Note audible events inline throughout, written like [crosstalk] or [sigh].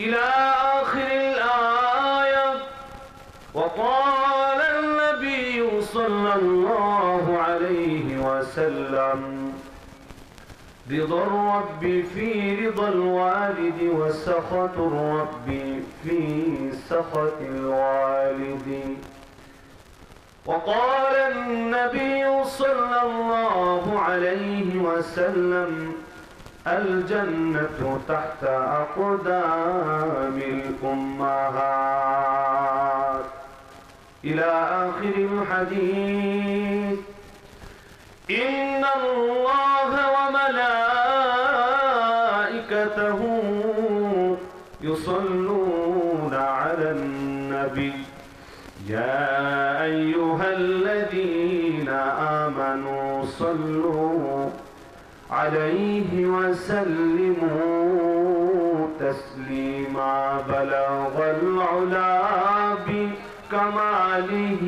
إلى آخر الآية. وقال النبي صلى الله عليه وسلم رضا الرب في رضا الوالد وسخط الرب في سخط الوالد. وقال النبي صلى الله عليه وسلم الجنة تحت أقدام الأمهات. إلى آخر الحديث. إن الله وملائكته يصلون على النبي. يا أيها الذين آمنوا صلوا عليه وسلموا تسليما بلغ العلا بكماله.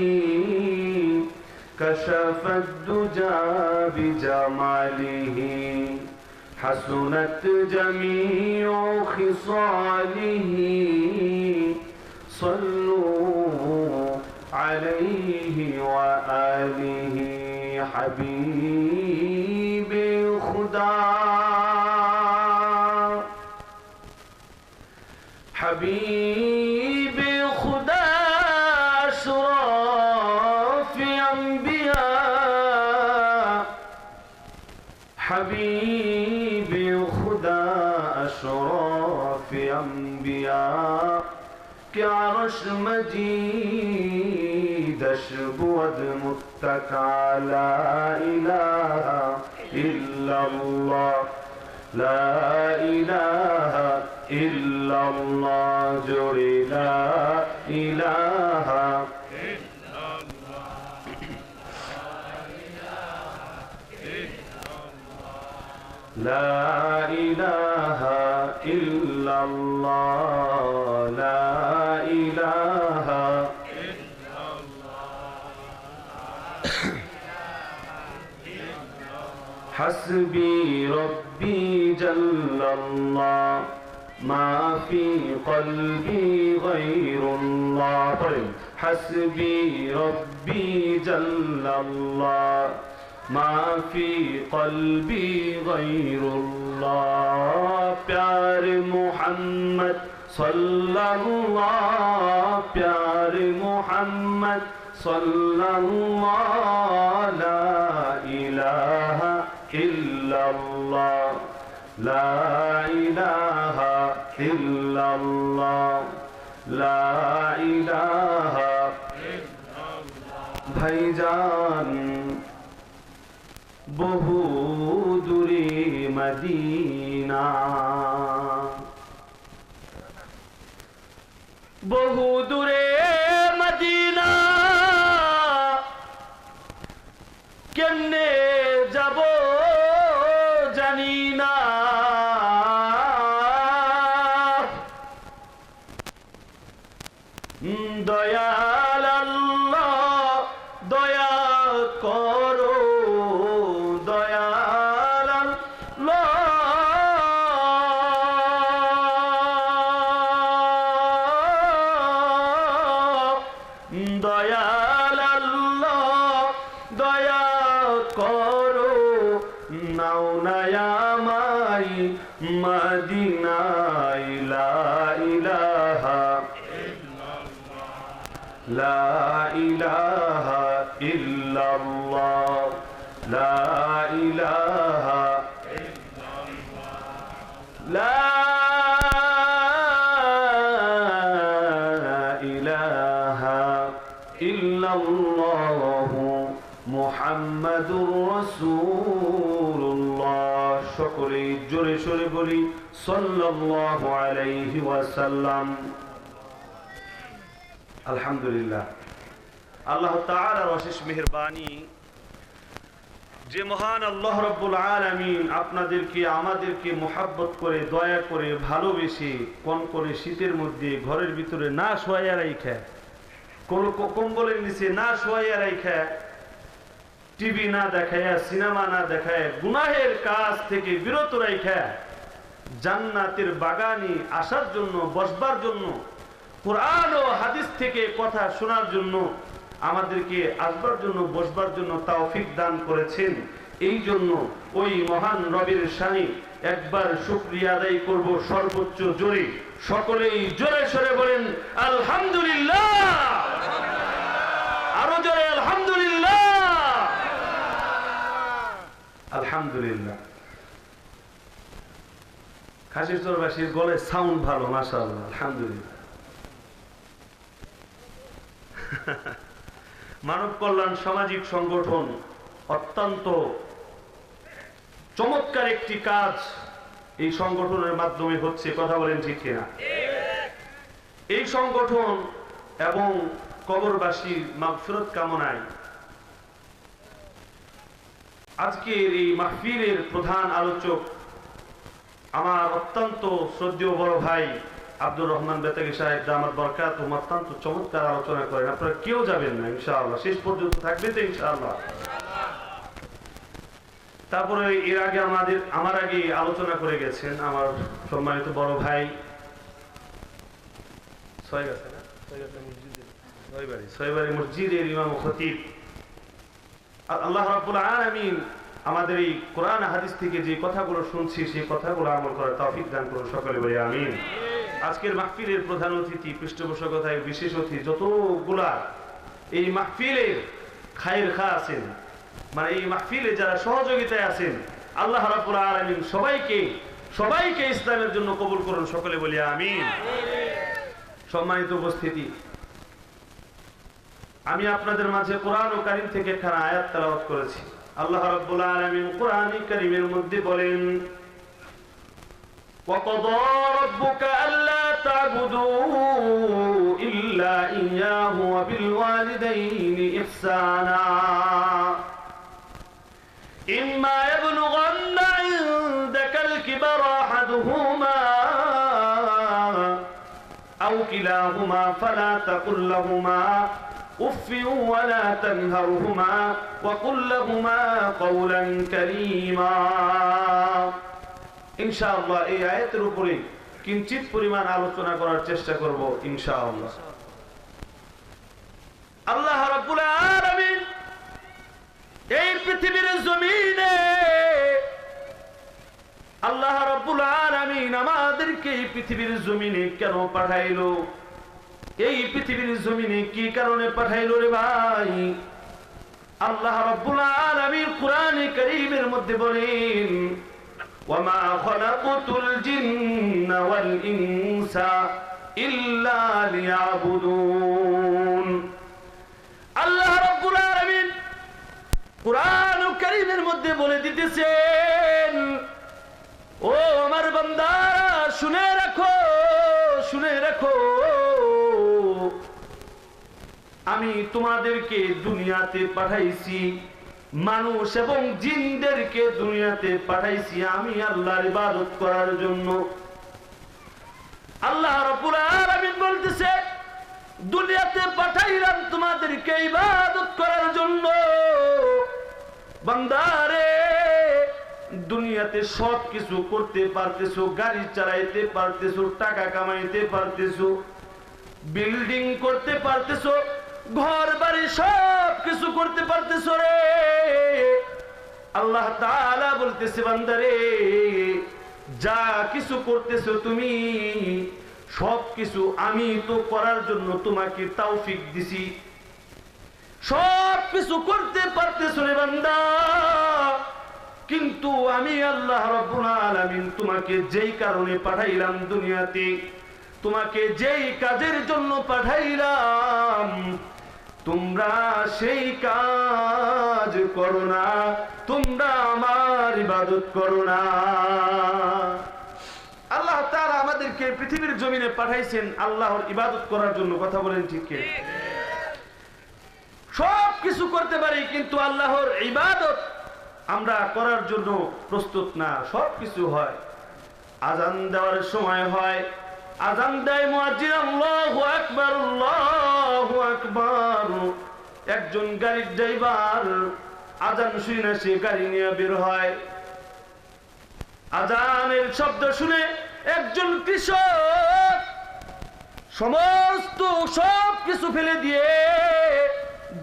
كشف الدجى بجماله. حسنت جميع خصاله. صلوا عليه وآله حبيب. بها حبيبي خدا أشرف أنبياء كعرش مجيد أشبود متكى لا إله إلا الله. لا إله إلا الله. جري لا إله لا إله إلا الله. لا إله حسبي ربي جل الله. ما في قلبي غير الله. طيب. حسبي ربي جل الله. ما في قلبي غير الله. پیار محمد صلى الله پیار محمد صلى الله لا إله إلا الله. لا إله إلا الله. لا إله إلا الله. بھائی বহু দূরে মদিনা। বহু দূরে مدینہ لا الہ لا الہ সকলেই জোরে সরে বলি সাল্লাম আলহামদুলিল্লাহ। আল্লাহ তাআলার অশেষ মেহেরবানি, যে মহান আল্লাহ রব্বুল আলমিন আপনাদেরকে, আমাদেরকে মোহাব্বত করে, দয়া করে, ভালোবেসে, কন করে শীতের মধ্যে, ঘরের ভিতরে না শোয়াইয়া রাইখা, কোনো কম্বলের নিচে না শোয়াইয়া রাইখা টিভি না দেখায় সিনেমা না দেখায় গুনাহের কাজ থেকে বিরত রাইখা, জান্নাতের বাগানে আসার জন্য, বসবার জন্য, কোরআন ও হাদিস থেকে কথা শোনার জন্য, আমাদেরকে আসবার জন্য, বসবার জন্য তৌফিক দান করেছেন। এই জন্য ওই মহান রবির শানি একবার শুক্রিয়া আদায় করব সর্বোচ্চ জোরে। সকলেই জোরে সরে বলেন, আলহামদুলিল্লাহ! আরও জোরে, আলহামদুলিল্লাহ! আলহামদুলিল্লাহ। খাসির চরবাসীর গলে সাউন্ড ভালো, মাশাআল্লাহ, আলহামদুলিল্লাহ। [laughs] মানব কল্যাণ সামাজিক সংগঠন অত্যন্ত চমৎকার একটি কাজ এই সংগঠনের মাধ্যমে হচ্ছে, কথা বলেন ঠিক কিনা? এই সংগঠন এবং কবরবাসীর মাগফিরত কামনায় আজকের এই মাহফিলের প্রধান আলোচক আমার অত্যন্ত শ্রদ্ধেয় বড় ভাই আব্দুর রহমান বেতাগি সাহেব দামাত বরকাত অত্যন্ত চমৎকার আলোচনা করেন। আপনারা কেউ যাবেন না, ইনশাআল্লাহ। শেষ পর্যন্ত থাকবে তো, ইনশাআল্লাহ। তারপরে এর আগে আমাদের, আমার আগে আলোচনা করে গেছেন আমার সম্মানিত বড় ভাই। ছয় গেছে না? ছয় মসজিদে। ছয়বাড়ি ছয়বাড়ি মসজিদের ইমাম খতিব। আল্লাহ রাব্বুল আলামিন আমাদের এই কোরআন হাদিস থেকে যে কথাগুলো শুনছি, সেই কথাগুলো আমল করার তৌফিক দান করুন সকলে বলে, আমিন। আজকের মাহফিলের প্রধান অতিথি, পৃষ্ঠপোষকতায় বিশেষ অতিথি, যতগুলা এই মাহফিলের খায়ের খা আছেন মানে এই মাহফিলে যারা সহযোগিতায় আছেন, আল্লাহ রাব্বুল আলামিন সবাইকে সবাইকে ইসলামের জন্য কবুল করুন, সকলে বলি, আমিন। সম্মানিত উপস্থিতি আমি আপনাদের মাঝে কোরআন ও কারিম থেকে একখানা আয়াত তেলাওয়াত করেছি আল্লাহ রাব্বুল আলামিন কোরআন কারিমের মধ্যে বলেন وقضى ربك ألا تعبدوا إلا إياه وبالوالدين إحسانا إما يبلغن عندك الكبر أحدهما أو كلاهما فلا تقل لهما أف ولا تنهرهما وقل لهما قولا كريما ইনশাআল্লাহ এই আয়াতের উপরে কিঞ্চিত পরিমাণ আলোচনা করার চেষ্টা করব ইনশাআল্লাহ আল্লাহ রাব্বুল আলামিন এই পৃথিবীর জমিনে আল্লাহ রাব্বুল আলামিন আমাদেরকে এই পৃথিবীর জমিনে কেন পাঠাইলো এই পৃথিবীর জমিনে কি কারণে পাঠাইলো রে ভাই? আল্লাহ রাব্বুল আলামিন কোরআনে কারীমের মধ্যে বলেন, ওয়ামা জিন্না ওয়াল ইনসা ইল্লা লিয়াবুদুন। আল্লাহ রাব্বুল আলামিন কোরআন কারীমের মধ্যে বলে দিতেছেন, ও আমার বান্দারা, শুনে রাখো শুনে রাখো। আমি তোমাদেরকে দুনিয়াতে পাঠাইছি। মানুষ এবং জিনদেরকে দুনিয়াতে পাঠাইছি আমি আল্লাহর ইবাদত করার জন্য। আল্লাহ রাব্বুল আলামিন বলতেছে, দুনিয়াতে পাঠাইলাম তোমাদেরকে ইবাদত করার জন্য। বান্দারে, দুনিয়াতে সব কিছু করতে পারতেছো, গাড়ি চালাইতে পারতেছো, টাকা কামাইতে পারতেছো, বিল্ডিং করতে পারতেছো ঘর বাড়ি সব কিছু করতে পারতেছো রে। আল্লাহ তাআলা বলতেছে, বান্দারে, যা কিছু করতেছো তুমি, সব কিছু আমি তো করার জন্য তোমাকে তৌফিক দিছি। সব কিছু করতে পারতেছো রে বান্দা, কিন্তু আমি আল্লাহ রাব্বুল আলামিন তোমাকে যেই কারণে পাঠাইলাম দুনিয়াতে তোমাকে যেই কাজের জন্য পাঠাইলাম, তোমরা সেই কাজ করো না, তোমরা আমার ইবাদত করো না আল্লাহ তারা আমাদেরকে পৃথিবীর জমিনে পাঠাইছেন আল্লাহর ইবাদত করার জন্য, কথা বলেন ঠিক? সব কিছু করতে পারি, কিন্তু আল্লাহর ইবাদত আমরা করার জন্য প্রস্তুত না সব কিছু হয় আজান দেওয়ার সময় হয় আজান দেয় মুয়াজ্জিন, আল্লাহু আকবার, আল্লাহু একজন গাড়ির ড্রাইভার আজান শুনে সে গাড়ি নিয়ে বের হয়। আজানের শব্দ শুনে একজন কৃষক সমস্ত সব কিছু ফেলে দিয়ে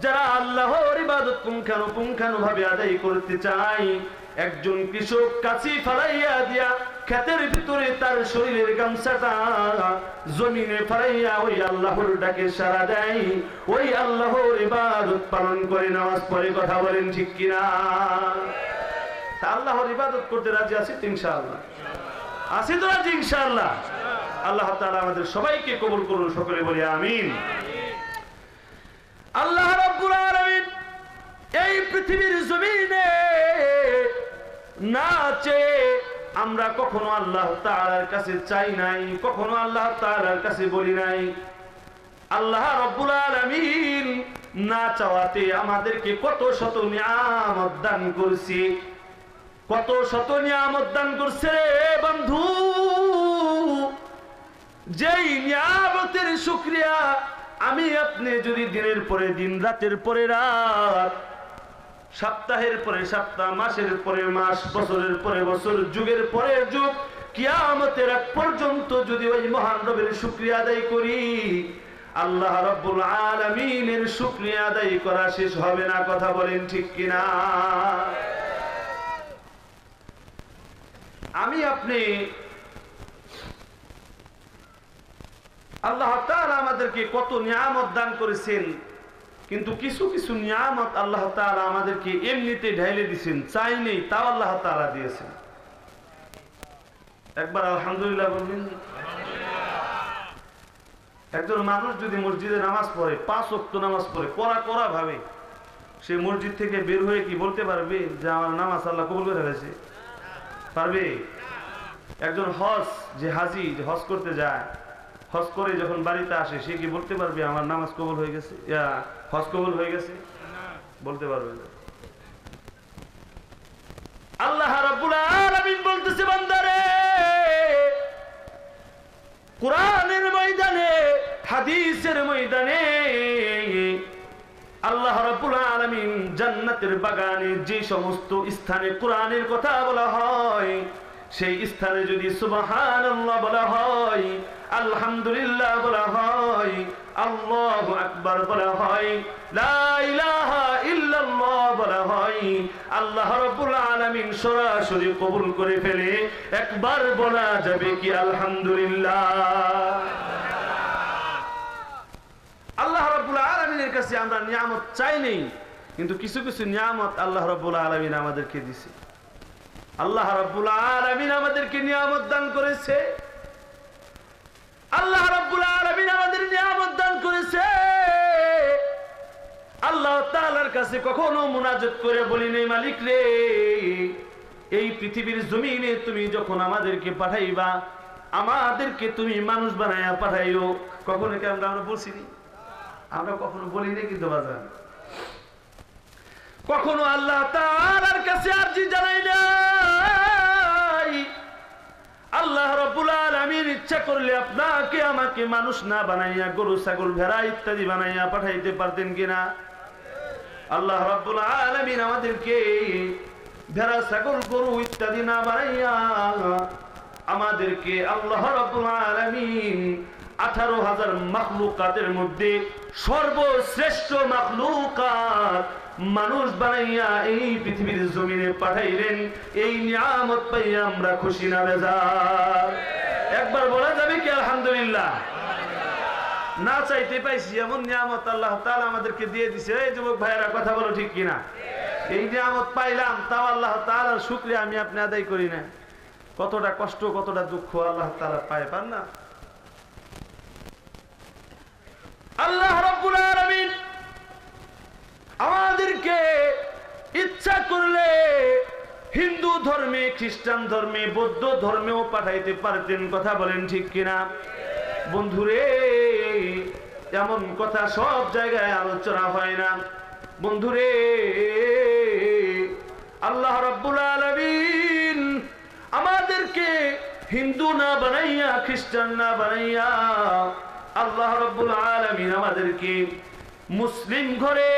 যারা আল্লাহর ইবাদত পুঙ্খানু পুঙ্খানু ভাবে আদায় করতে চায়, একজন কৃষক কাছি ফালাইয়া দিয়া ক্ষেতের ভিতরে তার শরীরের গামছাটা জমিনে ফালাইয়া ওই আল্লাহর ডাকে সারা দেয়। ওই আল্লাহর ইবাদত পালন করে নামাজ পড়ে কথা বলেন ঠিক কিনা? তা আল্লাহর ইবাদত করতে রাজি আছি ইনশাআল্লাহ। আছি তো রাজি ইনশাআল্লাহ। আল্লাহ তাআলা আমাদের সবাইকে কবুল করুন, সকলে বলি আমিন। আল্লাহ রাব্বুল আলামিন এই পৃথিবীর জমিনে না চেয়ে আমরা কখনো আল্লাহ তাআলার কাছে চাই নাই, কখনো আল্লাহ তাআলার কাছে বলি নাই। আল্লাহ রব্বুল আলামিন না চাওয়াতে আমাদেরকে কত শত নিয়ামত দান করছি। কত শত নিয়ামত দান করছে বন্ধু। যেই নিয়ামতের শুক্রিয়া আমি আপনি যদি দিনের পরে দিন, রাতের পরে রাত সপ্তাহের পরে সপ্তাহ, মাসের পরে মাস, বছরের পরে বছর, যুগের পরে যুগ, কিয়ামতের এক পর্যন্ত যদি ওই মহান রবের শুক্রিয়া আদায় করি, আল্লাহ রব্বুল আলামিনের শুক্রিয়া আদায় করা শেষ হবে না, কথা বলেন ঠিক কিনা? আমি আপনি আল্লাহ তাআলা আমাদেরকে কত নিয়ামত দান করেছেন কিন্তু কিছু কিছু নিয়ামত আল্লাহ তাআলা আমাদেরকে এমনিতে ঢাইলে দিয়েছেন নেই তাও আল্লাহ তাআলা দিয়েছেন। একবার আলহামদুলিল্লাহ বলবেন? একজন মানুষ যদি মসজিদে নামাজ পড়ে, পাঁচ ওয়াক্ত নামাজ পড়ে করা করা ভাবে, সে মসজিদ থেকে বের হয়ে কি বলতে পারবে যে আমার নামাজ আল্লাহ কবুল করে ফেলেছে? পারবে? একজন হজ যে হাজি যে হজ করতে যায় হজ করে যখন বাড়িতে আসে, সে কি বলতে পারবে, আমার নামাজ কবুল হয়ে গেছে? হজ কবুল হয়ে গেছে? বলতে পারবে আল্লাহ বলতেছে, বান্দারে, কোরআনের ময়দানে, হাদিসের ময়দানে আল্লাহ রাব্বুল আলামিন জান্নাতের বাগানে যে সমস্ত স্থানে কোরআনের কথা বলা হয় সেই স্থানে যদি সুবহানাল্লাহ বলা হয়, আলহামদুলিল্লাহ বলা হয়, আল্লাহ আকবার বলা হয় বলা হয়, আল্লাহ সরাসরি কবুল করে ফেলে একবার বলা যাবে কি আলহামদুলিল্লাহ। আল্লাহ রাব্বুল আলামিনের কাছে আমরা নিয়ামত চাই নেই, কিন্তু কিছু কিছু নিয়ামত আল্লাহ রাব্বুল আলামিন আমাদেরকে দিছে। আল্লাহ রাব্বুল আলামিন আমাদেরকে নিয়ামত দান করেছে। আল্লাহ রাব্বুল আলামিন আমাদের নিয়ামত দান করেছে। আল্লাহ তাআলার কাছে কখনো মুনাজাত করে বলি নেই, মালিক রে। এই পৃথিবীর জমিনে তুমি যখন আমাদেরকে পাঠাইবা, আমাদেরকে তুমি মানুষ বানাইয়া পাঠাইও। কখনো কি আমরা আমরা বলছিনি আমরা কখনো বলি নাই কিন্তু বাজার কখনো আল্লাহ তাআলার কাছে আরজি জানাই নাই। আল্লাহ রাব্বুল আলামিন ইচ্ছা করলে আপনাকে, আমাকে মানুষ না বানাইয়া, গরু, ছাগল, ভেড়া ইত্যাদি বানাইয়া পাঠাইতে পারতেন কিনা? আল্লাহ রাব্বুল আলামিন আমাদেরকে ভেড়া, ছাগল, গরু ইত্যাদি না বানাইয়া আমাদেরকে আল্লাহ রাব্বুল আলামিন আঠারো হাজার মাখলুকাতের মধ্যে সর্বশ্রেষ্ঠ মাখলুকাত মানুষ বানাইয়া এই পৃথিবীর জমিনে পাঠাইলেন, এই নিয়ামত পাইয়া আমরা খুশি না বেজার। একবার বলা যাবে কি আলহামদুলিল্লাহ? না চাইতে পাইছি, এমন নিয়ামত আল্লাহ তাআলা আমাদেরকে দিয়ে দিছে। এই যুবক ভাইয়েরা, কথা বলো ঠিক কিনা? এই নিয়ামত পাইলাম, তাও আল্লাহ তাআলার শুকরিয়া আমি আপনি আদায় করি না কতটা কষ্ট, কতটা দুঃখ আল্লাহ তাআলা পায়, পান না? আল্লাহ রাব্বুল আলামিন আমাদেরকে ইচ্ছা করলে হিন্দু ধর্মে, খ্রিস্টান ধর্মে, বৌদ্ধ ধর্মেও পাঠাইতে পারতেন কথা বলেন ঠিক কিনা? বন্ধুরে, এমন কথা সব জায়গায় আলোচনা হয় না। বন্ধুরে, আল্লাহ রাব্বুল আলামিন আমাদেরকে হিন্দু না বানাইয়া, খ্রিস্টান না বানাইয়া আল্লাহ রাব্বুল আলামিন আমাদেরকে মুসলিম ঘরে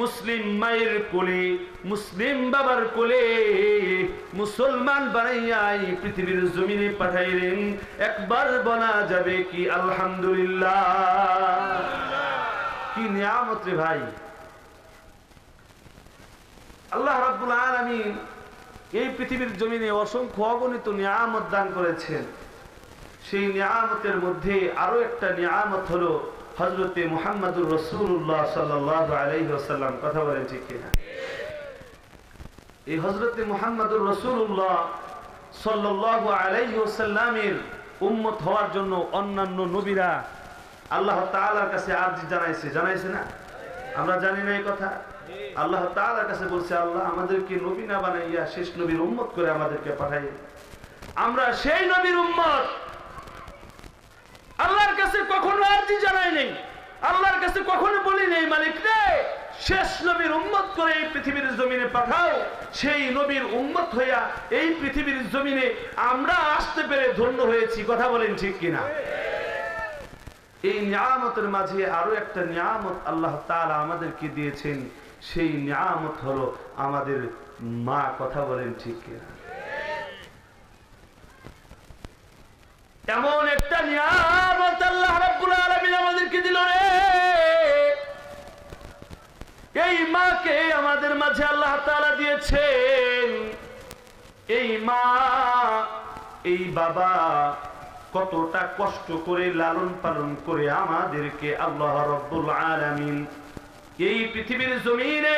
মুসলিম মায়ের কোলে, মুসলিম বাবার কোলে মুসলমান বানাইয়াই পৃথিবীর জমিনে পাঠাইলেন। একবার বলা যাবে কি আলহামদুলিল্লাহ। কি নিয়ামত রে ভাই। আল্লাহ রাব্বুল আলামিন এই পৃথিবীর জমিনে অসংখ্য অগণিত নিয়ামত দান করেছেন। সেই নিয়ামতের মধ্যে আরও একটা নিয়ামত হলো হজরতে মুহাম্মদুর রসুল্লাহ সাল্লাহ আলাইসাল্লাম কথা বলেন ঠিক কিনা? এই হজরতে মুহাম্মদুর রসুল্লাহ সাল্লাহ উম্মত হওয়ার জন্য অন্যান্য নবীরা আল্লাহ তাআলার কাছে আর্জি জানাইছে। জানাইছে না? আমরা জানি না এই কথা। আল্লাহ তাআলার কাছে বলছে, আল্লাহ আমাদেরকে নবী না বানাইয়া শেষ নবীর উম্মত করে আমাদেরকে পাঠাই আমরা সেই নবীর উম্মত আল্লাহর কাছে কখনো আরজি জানাই নেই। আল্লাহর কাছে কখনো বলি নেই, মালিক রে, শেষ নবীর উম্মত করে এই পৃথিবীর জমিনে পাঠাও। সেই নবীর উম্মত হইয়া এই পৃথিবীর জমিনে আমরা আসতে পেরে ধন্য হয়েছি, কথা বলেন ঠিক কিনা? এই নিয়ামতের মাঝে আরও একটা নিয়ামত আল্লাহ তাআলা আমাদেরকে দিয়েছেন। সেই নিয়ামত হলো আমাদের মা, কথা বলেন ঠিক কিনা? এমন একটা নিয়ামত আল্লাহ রাব্বুল আলামিন আমাদেরকে দিল রে। এই মাকে আমাদের মাঝে আল্লাহ তাআলা দিয়েছেন। এই মা, এই বাবা কতটা কষ্ট করে লালন পালন করে আমাদেরকে আল্লাহ রব্বুল আলামিন এই পৃথিবীর জমিনে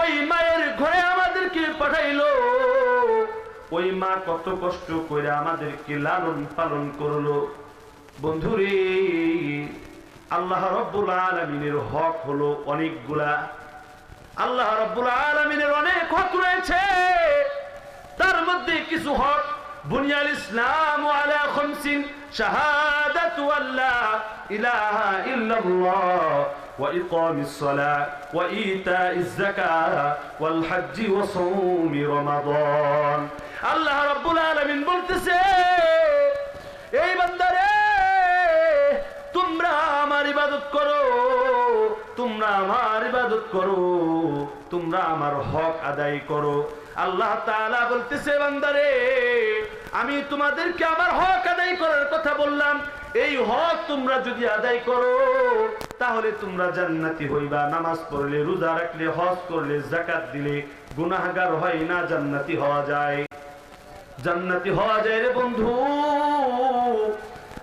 ওই মায়ের ঘরে আমাদেরকে পাঠাইলো। ওই মা কত কষ্ট করে আমাদেরকে লালন পালন করলো বন্ধুরে আল্লাহ রব্বুল আলমিনের হক হলো অনেকগুলা আল্লাহ রব্বুল আলমিনের অনেক হক রয়েছে তার মধ্যে কিছু হক বুনিয়াল ইসলাম আলা খামসিন শাহাদাতু আল্লা ইলাহা ইল্লাল্লাহ وإقام الصلاة وإيتاء الزكاة والحج وصوم رمضان আল্লাহ রব্বুল আলামিন বলতেছে, এই বান্দারে, তোমরা আমার ইবাদত করো, তোমরা আমার ইবাদত করো, তোমরা আমার হক আদায় করো। আল্লাহ বলতেছে, বান্দারে, আমি তোমাদেরকে আমার হক আদায় করার কথা বললাম। এই হক তোমরা যদি আদায় করো, তাহলে তোমরা জান্নাতি হইবা। নামাজ পড়লে রোজা রাখলে, হজ করলে জাকাত দিলে গুনাহগার হয় না, জান্নাতি হওয়া যায়। জান্নাতি হওয়া যায় রে বন্ধু।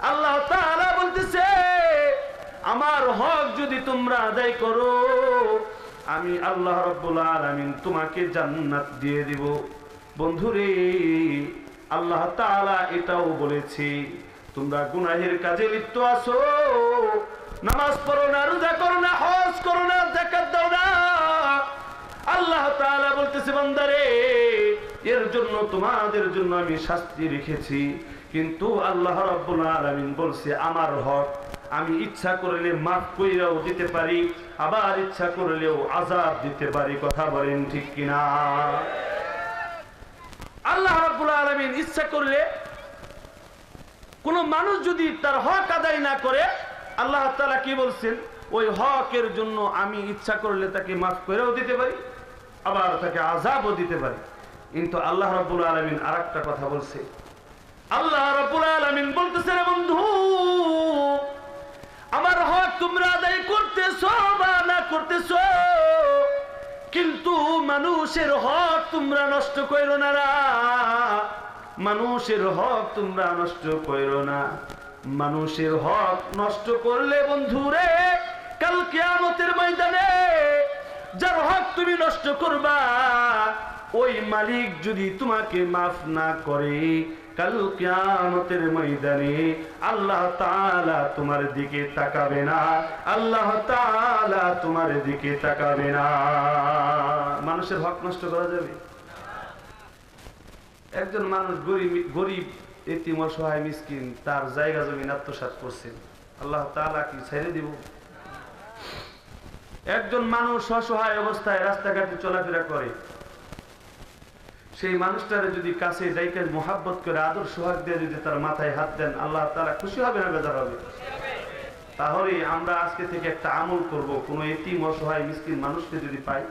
আল্লাহ বলতেছে, আমার হক যদি তোমরা আদায় করো, আমি আল্লাহ রাব্বুল আলামিন তোমাকে জান্নাত দিয়ে দিব। বন্ধুরে আল্লাহ তাআলা এটাও বলেছে, তোমরা গুনাহের কাজে লিপ্ত আছো। নামাজ পড়ো না, রোজা করো না, হজ করো না, যাকাত দাও না আল্লাহ তাআলা বলতেছে, বান্দারে, এর জন্য তোমাদের জন্য আমি শাস্তি রেখেছি। কিন্তু আল্লাহ রাব্বুল আলামিন বলছে, আমার হক, আমি ইচ্ছা করলে মাফ কইরাও দিতে পারি, আবার ইচ্ছা করলেও আজাব দিতে পারি। কথা বলেন ঠিক কিনা? আল্লাহ রাব্বুল আলামিন ইচ্ছা করলে কোন মানুষ যদি তার হক আদায় না করে, আল্লাহ তাআলা কি বলছেন? ওই হকের জন্য আমি ইচ্ছা করলে তাকে মাফ করেও দিতে পারি। আবার তাকে আজাবও দিতে পারি। কিন্তু আল্লাহ রাব্বুল আলামিন আরেকটা কথা বলছে। আল্লাহ রাব্বুল আলামিন বলতেছে, রে বন্ধু, আমার হক তোমরা আদায় করতেছো বা না করতেছো, কিন্তু মানুষের হক তোমরা নষ্ট করো না। মানুষের হক তোমরা নষ্ট করো না। মানুষের হক নষ্ট করলে বন্ধুরে কাল কিয়ামতের ময়দানে যার হক তুমি নষ্ট করবা, ওই মালিক যদি তোমাকে মাফ না করে, কাল কিয়ামতের ময়দানে আল্লাহ তাআলা তোমার দিকে তাকাবে না, আল্লাহ তাআলা তোমার দিকে তাকাবে না। মানুষের হক নষ্ট করা যাবে? একজন মানুষ গরিব গরিব এতিম অসহায় মিসকিন, তার জায়গা জমিন আত্মসাৎ করছেন আল্লাহ তাআলা কি ছেড়ে দিব? একজন মানুষ অসহায় অবস্থায় রাস্তাঘাটে চলাফেরা করে, সেই মানুষটারে যদি কাছে যাইতে মোহাব্বত করে আদর সোহাগ দিয়ে যদি তার মাথায় হাত দেন, আল্লাহ তাআলা খুশি হবে না বেজার হবে? তাহলে আমরা আজকে থেকে একটা আমল করব। কোন এতিম অসহায় মিসকিন মানুষকে যদি পাই,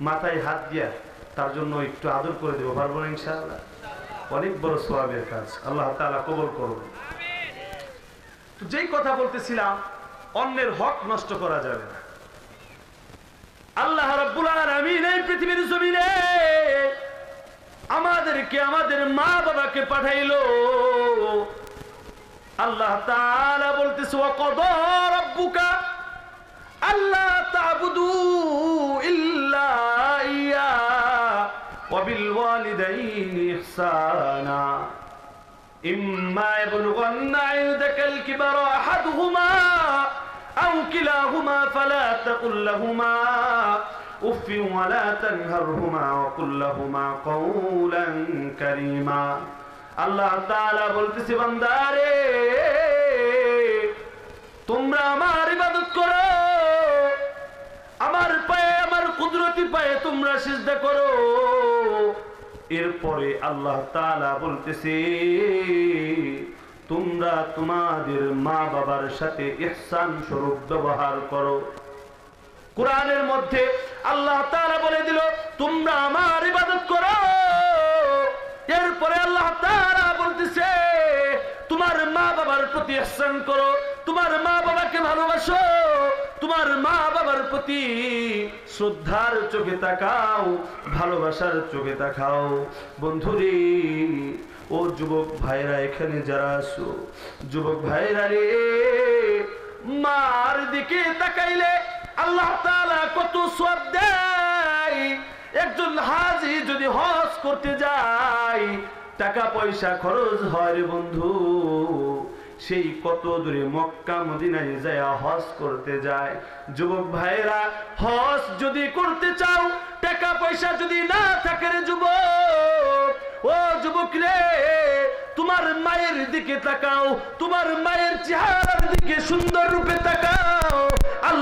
মাথায় হাত দিয়া তার জন্য একটু আদর করে দেবো। পারব না ইনশাআল্লাহ? অনেক বড় সোয়াবের কাজ। আল্লাহ তালা কবল করব যেই কথা বলতেছিলাম, অন্যের হক নষ্ট করা যাবে না। আল্লাহ রাব্বুল আলামিন এই পৃথিবীর জমিনে আমাদেরকে, আমাদের মা বাবাকে পাঠাইলো। আল্লাহ তাআলা বলতেছে ওয়া কদা রাব্বুকা আল্লাহ তা'বুদু ইল্লা ইয়া, ওয়া বিল ওয়ালিদাইনি ইহসানা। ইম্মা ইয়াবলুগান্না ইনদাকা আল কিবারা আহাদুহুমা। আও কিলাহুমা ফালা তাকুল লাহুমা উফ ওয়ালা তানহারহুমা ওয়া কুল লাহুমা কওলান আল্লাহ তাআলা বলতেছে, বান্দারে, তোমরা আমার ইবাদত করো, আমার পায়ে, আমার কুদরতি পায়ে তোমরা সিজদা করো। এরপরে আল্লাহ তাআলা বলতেছে তোমরা তোমাদের মা বাবার সাথে ইহসান স্বরূপ ব্যবহার করো। কোরআনের মধ্যে আল্লাহ তাআলা বলে দিল, তোমরা আমার ইবাদত করো। এরপরে আল্লাহ বলতেছে তোমার মা বাবার প্রতি ইহসান করো, তোমার মা বাবাকে ভালোবাসো, তোমার মা বাবার প্রতি শ্রদ্ধার চোখে তাকাও, ভালোবাসার চোখে তাকাও। বন্ধুরে, ও যুবক ভাইরা এখানে যারা আসো যুবক ভাইরা রে, মার দিকে তাকাইলে আল্লাহ কত সওয়াব দেয়। একজন হাজি যদি হজ করতে যায় টাকা পয়সা খরচ হয় রে বন্ধু। সেই কত দূরে মক্কা, মদিনায় যায়, হজ করতে যায়। যুবক ভাইরা হজ যদি করতে চাও টাকা পয়সা যদি না থাকে রে যুবক, ও যুবক রে, তোমার মায়ের দিকে তাকাও, তোমার মায়ের চেহারার দিকে সুন্দর রূপে তাকাও।